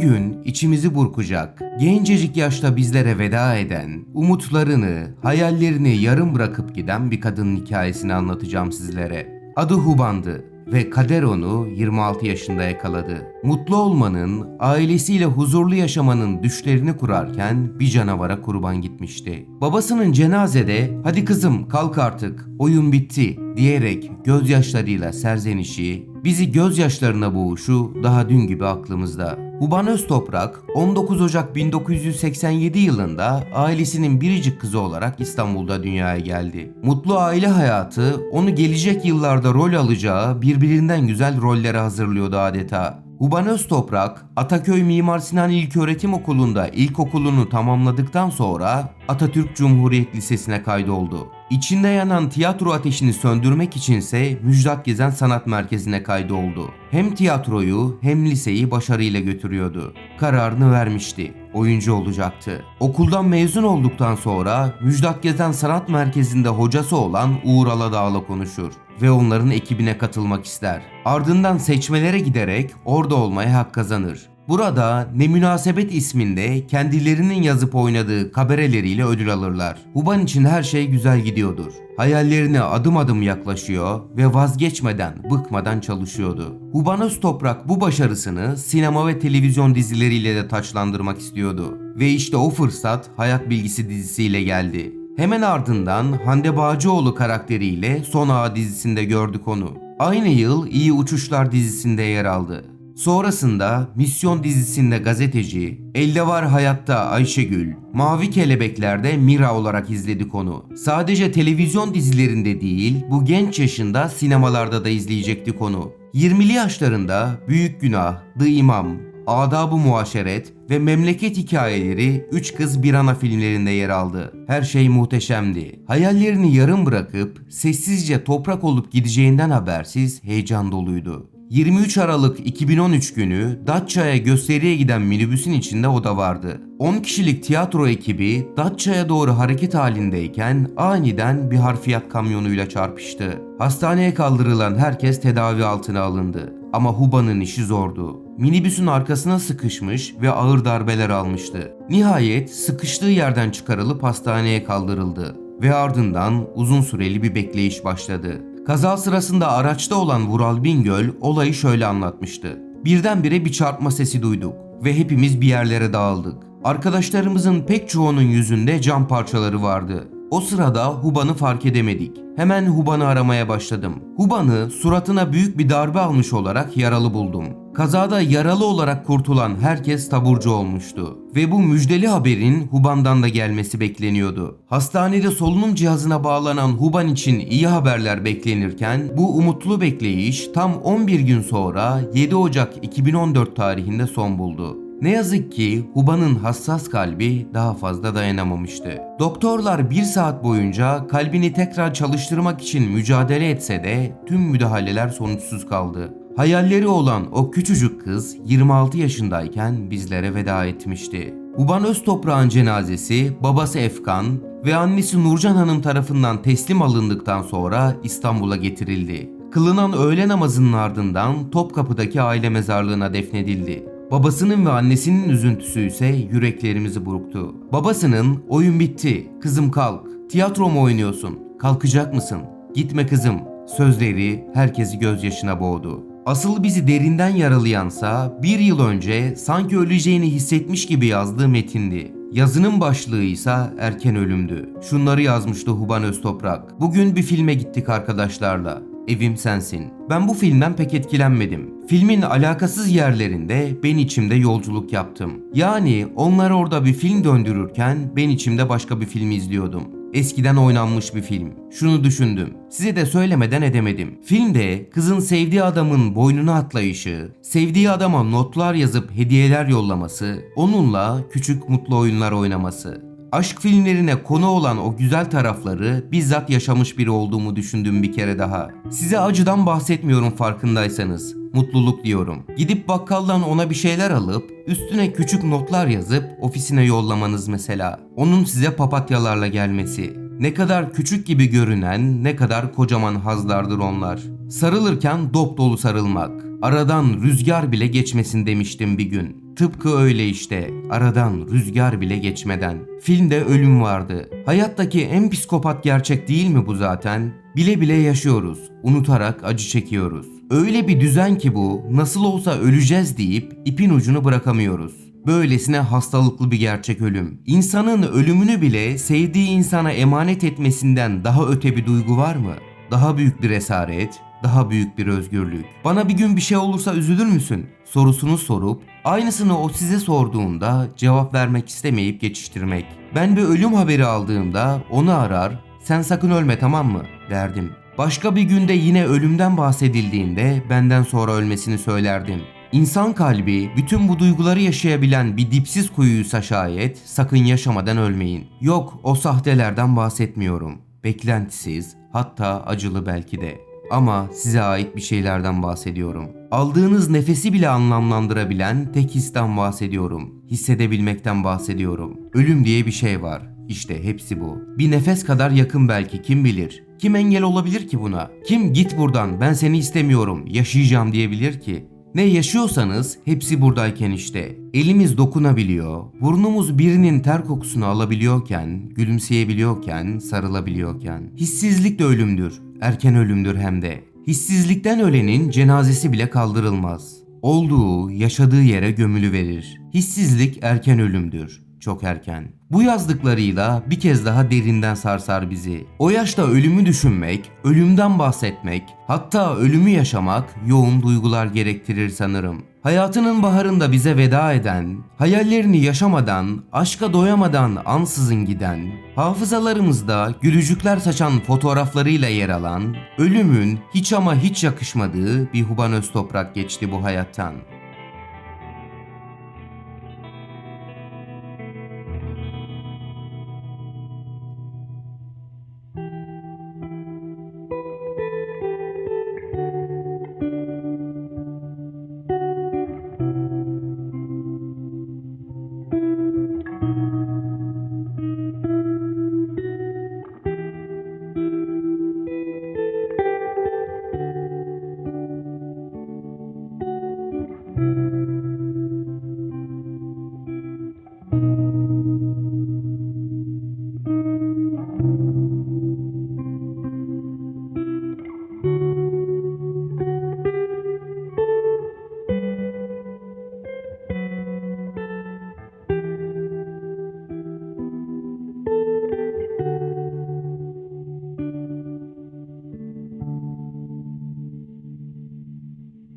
Bugün içimizi burkacak, gencecik yaşta bizlere veda eden, umutlarını, hayallerini yarım bırakıp giden bir kadının hikayesini anlatacağım sizlere. Adı Huban'dı ve kader onu 26 yaşında yakaladı. Mutlu olmanın, ailesiyle huzurlu yaşamanın düşlerini kurarken bir canavara kurban gitmişti. Babasının cenazede "Hadi kızım kalk artık, oyun bitti." diyerek gözyaşlarıyla serzenişi, bizi gözyaşlarına boğuşu daha dün gibi aklımızda. Huban Öztoprak 19 Ocak 1987 yılında ailesinin biricik kızı olarak İstanbul'da dünyaya geldi. Mutlu aile hayatı onu gelecek yıllarda rol alacağı birbirinden güzel rollere hazırlıyordu adeta. Huban Öztoprak, Ataköy Mimar Sinan İlköğretim Okulu'nda ilkokulunu tamamladıktan sonra Atatürk Cumhuriyet Lisesi'ne kaydoldu. İçinde yanan tiyatro ateşini söndürmek içinse Müjdat Gezen Sanat Merkezi'ne kaydoldu. Hem tiyatroyu hem liseyi başarıyla götürüyordu. Kararını vermişti. Oyuncu olacaktı. Okuldan mezun olduktan sonra Müjdat Gezen Sanat Merkezi'nde hocası olan Uğur Aladağ'la konuşur ve onların ekibine katılmak ister. Ardından seçmelere giderek orada olmaya hak kazanır. Burada Ne Münasebet isminde kendilerinin yazıp oynadığı kabareleriyle ödül alırlar. Huban için her şey güzel gidiyordur. Hayallerine adım adım yaklaşıyor ve vazgeçmeden, bıkmadan çalışıyordu. Huban Öztoprak bu başarısını sinema ve televizyon dizileriyle de taçlandırmak istiyordu. Ve işte o fırsat Hayat Bilgisi dizisiyle geldi. Hemen ardından Hande Bağcıoğlu karakteriyle Son Ağa dizisinde gördük onu. Aynı yıl İyi Uçuşlar dizisinde yer aldı. Sonrasında Misyon dizisinde gazeteci, Elde Var Hayatta Ayşegül, Mavi Kelebekler'de Mira olarak izledik onu. Sadece televizyon dizilerinde değil, bu genç yaşında sinemalarda da izleyecektik onu. 20'li yaşlarında Büyük Günah, The İmam, Adab-ı Muaşeret ve Memleket Hikayeleri Üç Kız Bir Ana filmlerinde yer aldı. Her şey muhteşemdi. Hayallerini yarım bırakıp sessizce toprak olup gideceğinden habersiz heyecan doluydu. 23 Aralık 2013 günü Datça'ya gösteriye giden minibüsün içinde o da vardı. 10 kişilik tiyatro ekibi Datça'ya doğru hareket halindeyken aniden bir harfiyat kamyonuyla çarpıştı. Hastaneye kaldırılan herkes tedavi altına alındı. Ama Huba'nın işi zordu. Minibüsün arkasına sıkışmış ve ağır darbeler almıştı. Nihayet sıkıştığı yerden çıkarılıp hastaneye kaldırıldı ve ardından uzun süreli bir bekleyiş başladı. Kaza sırasında araçta olan Vural Bingöl olayı şöyle anlatmıştı. Birdenbire bir çarpma sesi duyduk ve hepimiz bir yerlere dağıldık. Arkadaşlarımızın pek çoğunun yüzünde cam parçaları vardı. O sırada Huban'ı fark edemedik. Hemen Huban'ı aramaya başladım. Huban'ı suratına büyük bir darbe almış olarak yaralı buldum. Kazada yaralı olarak kurtulan herkes taburcu olmuştu. Ve bu müjdeli haberin Huban'dan da gelmesi bekleniyordu. Hastanede solunum cihazına bağlanan Huban için iyi haberler beklenirken bu umutlu bekleyiş tam 11 gün sonra 7 Ocak 2014 tarihinde son buldu. Ne yazık ki Huba'nın hassas kalbi daha fazla dayanamamıştı. Doktorlar bir saat boyunca kalbini tekrar çalıştırmak için mücadele etse de tüm müdahaleler sonuçsuz kaldı. Hayalleri olan o küçücük kız 26 yaşındayken bizlere veda etmişti. Uban Öztoprak'ın cenazesi babası Efkan ve annesi Nurcan Hanım tarafından teslim alındıktan sonra İstanbul'a getirildi. Kılınan öğle namazının ardından Topkapı'daki aile mezarlığına defnedildi. Babasının ve annesinin üzüntüsü ise yüreklerimizi burktu. Babasının oyun bitti, kızım kalk, tiyatro mu oynuyorsun, kalkacak mısın, gitme kızım sözleri herkesi gözyaşına boğdu. Asıl bizi derinden yaralayansa bir yıl önce sanki öleceğini hissetmiş gibi yazdığı metindi. Yazının başlığı ise erken ölümdü. Şunları yazmıştı Huban Öztoprak. Bugün bir filme gittik arkadaşlarla. Evim sensin. Ben bu filmden pek etkilenmedim. Filmin alakasız yerlerinde ben içimde yolculuk yaptım. Yani onlar orada bir film döndürürken ben içimde başka bir film izliyordum. Eskiden oynanmış bir film. Şunu düşündüm. Size de söylemeden edemedim. Filmde kızın sevdiği adamın boynuna atlayışı, sevdiği adama notlar yazıp hediyeler yollaması, onunla küçük mutlu oyunlar oynaması. Aşk filmlerine konu olan o güzel tarafları bizzat yaşamış biri olduğumu düşündüm bir kere daha. Size acıdan bahsetmiyorum farkındaysanız. Mutluluk diyorum. Gidip bakkaldan ona bir şeyler alıp üstüne küçük notlar yazıp ofisine yollamanız mesela. Onun size papatyalarla gelmesi. Ne kadar küçük gibi görünen ne kadar kocaman hazlardır onlar. Sarılırken dop dolu sarılmak. Aradan rüzgar bile geçmesin demiştim bir gün. Tıpkı öyle işte. Aradan rüzgar bile geçmeden. Filmde ölüm vardı. Hayattaki en psikopat gerçek değil mi bu zaten? Bile bile yaşıyoruz. Unutarak acı çekiyoruz. Öyle bir düzen ki bu, nasıl olsa öleceğiz deyip ipin ucunu bırakamıyoruz. Böylesine hastalıklı bir gerçek ölüm. İnsanın ölümünü bile sevdiği insana emanet etmesinden daha öte bir duygu var mı? Daha büyük bir esaret, daha büyük bir özgürlük. Bana bir gün bir şey olursa üzülür müsün? Sorusunu sorup aynısını o size sorduğunda cevap vermek istemeyip geçiştirmek. Ben bir ölüm haberi aldığımda onu arar, sen sakın ölme tamam mı derdim. Başka bir günde yine ölümden bahsedildiğinde benden sonra ölmesini söylerdim. İnsan kalbi bütün bu duyguları yaşayabilen bir dipsiz kuyuysa şayet sakın yaşamadan ölmeyin. Yok o sahtelerden bahsetmiyorum. Beklentisiz hatta acılı belki de. Ama size ait bir şeylerden bahsediyorum. Aldığınız nefesi bile anlamlandırabilen tek histen bahsediyorum. Hissedebilmekten bahsediyorum. Ölüm diye bir şey var. İşte hepsi bu. Bir nefes kadar yakın belki kim bilir. Kim engel olabilir ki buna? Kim git buradan ben seni istemiyorum yaşayacağım diyebilir ki? Ne yaşıyorsanız hepsi buradayken işte. Elimiz dokunabiliyor, burnumuz birinin ter kokusunu alabiliyorken, gülümseyebiliyorken, sarılabiliyorken. Hissizlik de ölümdür, erken ölümdür hem de. Hissizlikten ölenin cenazesi bile kaldırılmaz. Olduğu, yaşadığı yere gömülü verir. Hissizlik erken ölümdür çok erken. Bu yazdıklarıyla bir kez daha derinden sarsar bizi. O yaşta ölümü düşünmek, ölümden bahsetmek, hatta ölümü yaşamak yoğun duygular gerektirir sanırım. Hayatının baharında bize veda eden, hayallerini yaşamadan, aşka doyamadan ansızın giden, hafızalarımızda gülücükler saçan fotoğraflarıyla yer alan, ölümün hiç ama hiç yakışmadığı bir Huban Öztoprak geçti bu hayattan.